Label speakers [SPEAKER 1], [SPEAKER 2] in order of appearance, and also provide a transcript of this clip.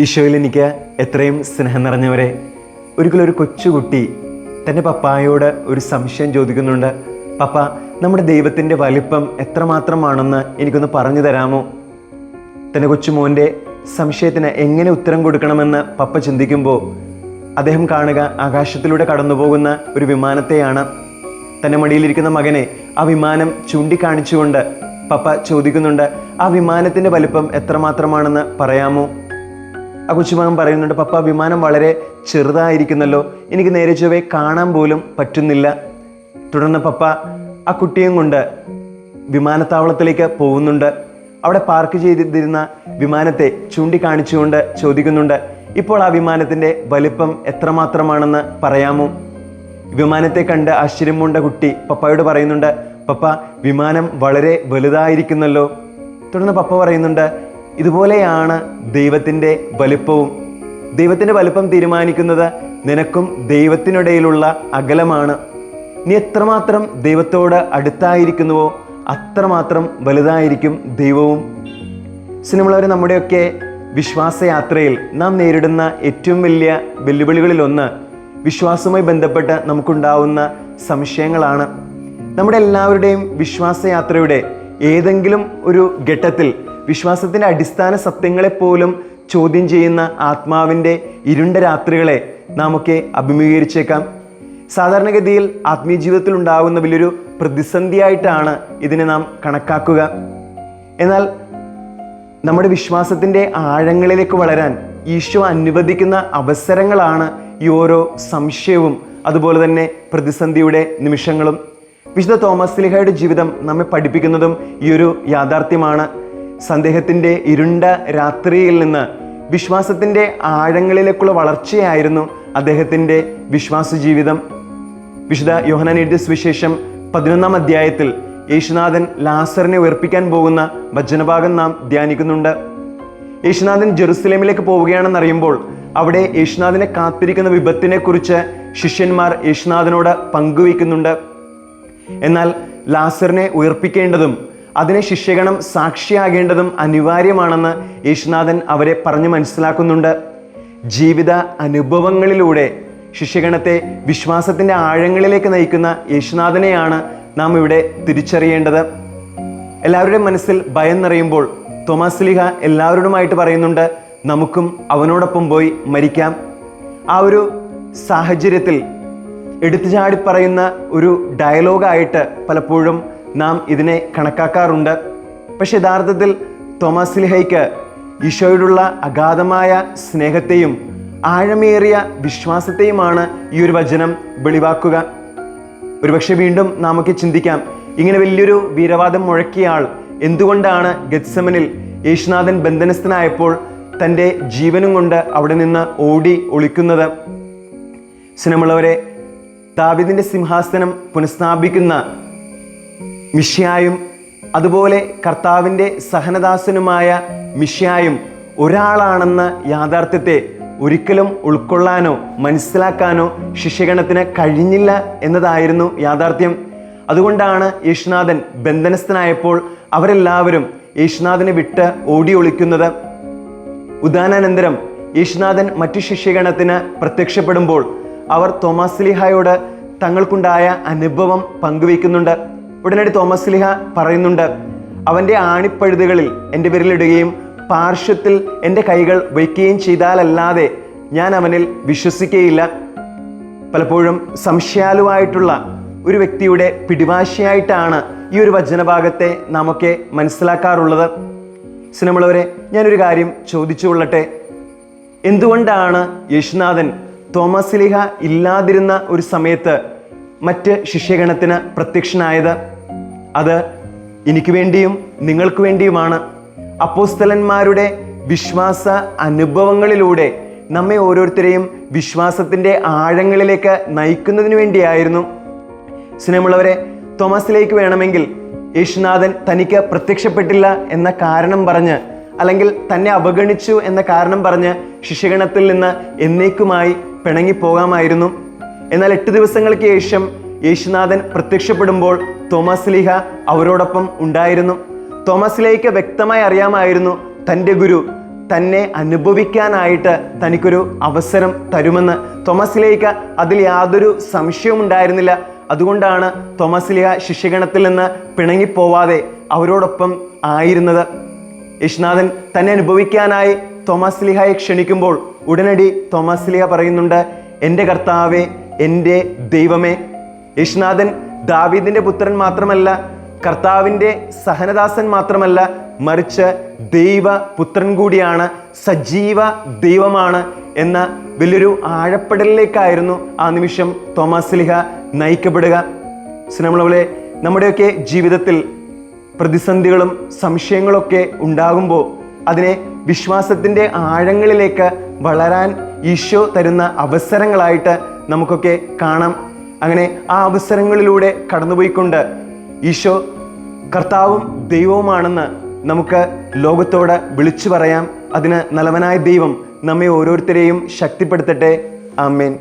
[SPEAKER 1] ഈശോയിൽ എനിക്ക് എത്രയും സ്നേഹം നിറഞ്ഞവരെ ഒരിക്കലും ഒരു കൊച്ചുകുട്ടി തന്റെ പപ്പായോട് ഒരു സംശയം ചോദിക്കുന്നുണ്ട്. പപ്പ നമ്മുടെ ദൈവത്തിന്റെ വലിപ്പം എത്രമാത്രമാണെന്ന് എനിക്കൊന്ന് പറഞ്ഞു തരാമോ? തന്റെ കൊച്ചുമോന്റെ സംശയത്തിന് എങ്ങനെ ഉത്തരം കൊടുക്കണമെന്ന് പപ്പ ചിന്തിക്കുമ്പോൾ അദ്ദേഹം കാണുക ആകാശത്തിലൂടെ കടന്നുപോകുന്ന ഒരു വിമാനത്തെയാണ്. തന്റെ മടിയിലിരിക്കുന്ന മകനെ ആ വിമാനം ചൂണ്ടിക്കാണിച്ചുകൊണ്ട് പപ്പ ചോദിക്കുന്നുണ്ട് ആ വിമാനത്തിന്റെ വലിപ്പം എത്രമാത്രമാണെന്ന് പറയാമോ? ആ കൊച്ചുമകൻ പറയുന്നുണ്ട് പപ്പ വിമാനം വളരെ ചെറുതായിരിക്കുന്നല്ലോ. എനിക്ക് നേരെ ചൊവ്വേ കാണാൻ പോലും പറ്റുന്നില്ല. തുടർന്ന് പപ്പ ആ കുട്ടിയും കൊണ്ട് വിമാനത്താവളത്തിലേക്ക് പോകുന്നുണ്ട്. അവിടെ പാർക്ക് ചെയ്തിരുന്ന വിമാനത്തെ ചൂണ്ടിക്കാണിച്ചുകൊണ്ട് ചോദിക്കുന്നുണ്ട് ഇപ്പോൾ ആ വിമാനത്തിന്റെ വലിപ്പം എത്രമാത്രമാണെന്ന് പറയാമോ? വിമാനത്തെ കണ്ട് ആശ്ചര്യം കൊണ്ട കുട്ടി പപ്പയോട് പറയുന്നുണ്ട് പപ്പ വിമാനം വളരെ വലുതായിരിക്കുന്നല്ലോ. തുടർന്ന് പപ്പ പറയുന്നുണ്ട് ഇതുപോലെയാണ് ദൈവത്തിന്റെ വലുപ്പവും. ദൈവത്തിന്റെ വലുപ്പം തീരുമാനിക്കുന്നത് നിനക്കും ദൈവത്തിനിടയിലുള്ള അകലമാണ്. നീ എത്രമാത്രം ദൈവത്തോട് അടുത്തായിരിക്കുന്നുവോ അത്രമാത്രം വലുതായിരിക്കും ദൈവവും. സിനിമളവർ നമ്മുടെയൊക്കെ വിശ്വാസയാത്രയിൽ നാം നേരിടുന്ന ഏറ്റവും വലിയ വെല്ലുവിളികളിലൊന്ന് വിശ്വാസവുമായി ബന്ധപ്പെട്ട് നമുക്കുണ്ടാവുന്ന സംശയങ്ങളാണ്. നമ്മുടെ എല്ലാവരുടെയും വിശ്വാസയാത്രയുടെ ഏതെങ്കിലും ഒരു ഘട്ടത്തിൽ വിശ്വാസത്തിന്റെ അടിസ്ഥാന സത്യങ്ങളെപ്പോലും ചോദ്യം ചെയ്യുന്ന ആത്മാവിന്റെ ഇരുണ്ട രാത്രികളെ നാമൊക്കെ അഭിമുഖീകരിച്ചേക്കാം. സാധാരണഗതിയിൽ ആത്മീയ ജീവിതത്തിൽ ഉണ്ടാകുന്ന വലിയൊരു പ്രതിസന്ധിയായിട്ടാണ് ഇതിനെ നാം കണക്കാക്കുക. എന്നാൽ നമ്മുടെ വിശ്വാസത്തിന്റെ ആഴങ്ങളിലേക്ക് വളരാൻ ഈശോ അനുവദിക്കുന്ന അവസരങ്ങളാണ് ഈ ഓരോ സംശയവും അതുപോലെ തന്നെ പ്രതിസന്ധിയുടെ നിമിഷങ്ങളും. വിശുദ്ധ തോമസ് ലിഹയുടെ ജീവിതം നമ്മെ പഠിപ്പിക്കുന്നതും ഈ ഒരു യാഥാർത്ഥ്യമാണ്. സന്ദേഹത്തിന്റെ ഇരുണ്ട രാത്രിയിൽ നിന്ന് വിശ്വാസത്തിന്റെ ആഴങ്ങളിലേക്കുള്ള വളർച്ചയായിരുന്നു അദ്ദേഹത്തിന്റെ വിശ്വാസ ജീവിതം. വിശുദ്ധ യോഹനാൻ എഴുതിയ സുവിശേഷം പതിനൊന്നാം അധ്യായത്തിൽ യേശുനാഥൻ ലാസറിനെ ഉയർപ്പിക്കാൻ പോകുന്ന ഭജനഭാഗം നാം ധ്യാനിക്കുന്നുണ്ട്. യേശുനാഥൻ ജെറുസലേമിലേക്ക് പോവുകയാണെന്നറിയുമ്പോൾ അവിടെ യേശുനാഥിനെ കാത്തിരിക്കുന്ന വിപത്തിനെക്കുറിച്ച് ശിഷ്യന്മാർ യേശുനാഥനോട് പങ്കുവയ്ക്കുന്നുണ്ട്. എന്നാൽ ലാസറിനെ ഉയർപ്പിക്കേണ്ടതും അതിനെ ശിഷ്യഗണം സാക്ഷിയാകേണ്ടതും അനിവാര്യമാണെന്ന് യേശുനാഥൻ അവരെ പറഞ്ഞു മനസ്സിലാക്കുന്നുണ്ട്. ജീവിത അനുഭവങ്ങളിലൂടെ ശിഷ്യഗണത്തെ വിശ്വാസത്തിന്റെ ആഴങ്ങളിലേക്ക് നയിക്കുന്ന യേശുനാഥനെയാണ് നാം ഇവിടെ തിരിച്ചറിയേണ്ടത്. എല്ലാവരുടെയും മനസ്സിൽ ഭയം നിറയുമ്പോൾ തോമസ് ലിഹ എല്ലാവരോടുമായിട്ട് പറയുന്നുണ്ട് നമുക്കും അവനോടൊപ്പം പോയി മരിക്കാം. ആ ഒരു സാഹചര്യത്തിൽ എടുത്തുചാടി പറയുന്ന ഒരു ഡയലോഗായിട്ട് പലപ്പോഴും നാം ഇതിനെ കണക്കാക്കാറുണ്ട്. പക്ഷെ യഥാർത്ഥത്തിൽ തോമസ് ലിഹയ്ക്ക് ഈശോയോടുള്ള അഗാധമായ സ്നേഹത്തെയും ആഴമേറിയ വിശ്വാസത്തെയുമാണ് ഈ ഒരു വചനം വെളിവാക്കുക. ഒരുപക്ഷെ വീണ്ടും നമുക്ക് ചിന്തിക്കാം ഇങ്ങനെ വലിയൊരു വീരവാദം മുഴക്കിയ ആൾ എന്തുകൊണ്ടാണ് ഗത്സമനിൽ യേശുനാഥൻ ബന്ധനസ്ഥനായപ്പോൾ തന്റെ ജീവനും കൊണ്ട് അവിടെ നിന്ന് ഓടി ഒളിക്കുന്നത്? സ്നേഹമുള്ളവരെ ദാവിദിന്റെ സിംഹാസനം പുനഃസ്ഥാപിക്കുന്ന മിഷ്യായും അതുപോലെ കർത്താവിന്റെ സഹനദാസനുമായ മിഷ്യായും ഒരാളാണെന്ന യാഥാർത്ഥ്യത്തെ ഒരിക്കലും ഉൾക്കൊള്ളാനോ മനസ്സിലാക്കാനോ ശിഷ്യഗണത്തിന് കഴിഞ്ഞില്ല എന്നതായിരുന്നു യാഥാർത്ഥ്യം. അതുകൊണ്ടാണ് യേശുനാഥൻ ബന്ധനസ്ഥനായപ്പോൾ അവരെല്ലാവരും യേശുനാഥനെ വിട്ട് ഓടി ഒളിക്കുന്നത്. ഉദാനാനന്തരം യേശുനാഥൻ മറ്റു ശിഷ്യഗണത്തിന് പ്രത്യക്ഷപ്പെടുമ്പോൾ അവർ തോമസ് ലിഹായോട് തങ്ങൾക്കുണ്ടായ അനുഭവം പങ്കുവയ്ക്കുന്നുണ്ട്. ഉടനടി തോമസ് ലിഹ പറയുന്നുണ്ട് അവന്റെ ആണിപ്പഴുതുകളിൽ എന്റെ വിരലിടുകയും പാർശ്വത്തിൽ എന്റെ കൈകൾ വയ്ക്കുകയും ചെയ്താലല്ലാതെ ഞാൻ അവനിൽ വിശ്വസിക്കുകയില്ല. പലപ്പോഴും സംശയാലുവായിട്ടുള്ള ഒരു വ്യക്തിയുടെ പിടിവാശിയായിട്ടാണ് ഈ ഒരു വചനഭാഗത്തെ നമുക്കെ മനസ്സിലാക്കാറുള്ളത്. സിനിമയുള്ളവരെ ഞാനൊരു കാര്യം ചോദിച്ചു കൊള്ളട്ടെ എന്തുകൊണ്ടാണ് യേശുനാഥൻ തോമസ് ലിഹ ഇല്ലാതിരുന്ന ഒരു സമയത്ത് മറ്റ് ശിഷ്യഗണത്തിന് പ്രത്യക്ഷനായത് അത് എനിക്ക് വേണ്ടിയും നിങ്ങൾക്ക് വേണ്ടിയുമാണ്. അപ്പോസ്തലന്മാരുടെ വിശ്വാസ അനുഭവങ്ങളിലൂടെ നമ്മെ ഓരോരുത്തരെയും വിശ്വാസത്തിന്റെ ആഴങ്ങളിലേക്ക് നയിക്കുന്നതിന് വേണ്ടിയായിരുന്നു. സ്നേഹമുള്ളവരെ തോമസിലേക്ക് വേണമെങ്കിൽ യേശുനാഥൻ തനിക്ക് പ്രത്യക്ഷപ്പെട്ടില്ല എന്ന കാരണം പറഞ്ഞ് അല്ലെങ്കിൽ തന്നെ അവഗണിച്ചു എന്ന കാരണം പറഞ്ഞ് ശിഷ്യഗണത്തിൽ നിന്ന് എന്നേക്കുമായി പിണങ്ങിപ്പോകാമായിരുന്നു. എന്നാൽ എട്ട് ദിവസങ്ങൾക്ക് ശേഷം യേശുനാഥൻ പ്രത്യക്ഷപ്പെടുമ്പോൾ തോമസ് ലീഹ അവരോടൊപ്പം ഉണ്ടായിരുന്നു. തോമസ് ലേഹയ്ക്ക് വ്യക്തമായി അറിയാമായിരുന്നു തന്റെ ഗുരു തന്നെ അനുഭവിക്കാനായിട്ട് തനിക്കൊരു അവസരം തരുമെന്ന്. തോമസ് ലേഹയ്ക്ക് അതിൽ യാതൊരു സംശയവും ഉണ്ടായിരുന്നില്ല. അതുകൊണ്ടാണ് തോമസ് ലിഹ ശിഷ്യഗണത്തിൽ നിന്ന് പിണങ്ങിപ്പോവാതെ അവരോടൊപ്പം ആയിരുന്നത്. യേശുനാഥൻ തന്നെ അനുഭവിക്കാനായി തോമസ് ലിഹായെ ക്ഷണിക്കുമ്പോൾ ഉടനടി തോമസ് ലിഹ പറയുന്നുണ്ട് എന്റെ കർത്താവേ എന്റെ ദൈവമേ. യേശുനാഥൻ ദാവീദിന്റെ പുത്രൻ മാത്രമല്ല കർത്താവിന്റെ സഹനദാസൻ മാത്രമല്ല മറിച്ച് ദൈവ പുത്രൻ കൂടിയാണ് സജീവ ദൈവമാണ് എന്ന വലിയൊരു ആഴപ്പെടലിലേക്കായിരുന്നു ആ നിമിഷം തോമസ് ലിഹ നയിക്കപ്പെടുക. സിനിമകളെ നമ്മുടെയൊക്കെ ജീവിതത്തിൽ പ്രതിസന്ധികളും സംശയങ്ങളൊക്കെ ഉണ്ടാകുമ്പോൾ അതിനെ വിശ്വാസത്തിന്റെ ആഴങ്ങളിലേക്ക് വളരാൻ ഈശോ തരുന്ന അവസരങ്ങളായിട്ട് നമുക്കൊക്കെ കാണാം. അങ്ങനെ ആ അവസരങ്ങളിലൂടെ കടന്നുപോയിക്കൊണ്ട് ഈശോ കർത്താവും ദൈവവുമാണെന്ന് നമുക്ക് ലോകത്തോട് വിളിച്ചു പറയാം. അതിന് നല്ലവനായ ദൈവം നമ്മെ ഓരോരുത്തരെയും ശക്തിപ്പെടുത്തട്ടെ. ആമേൻ.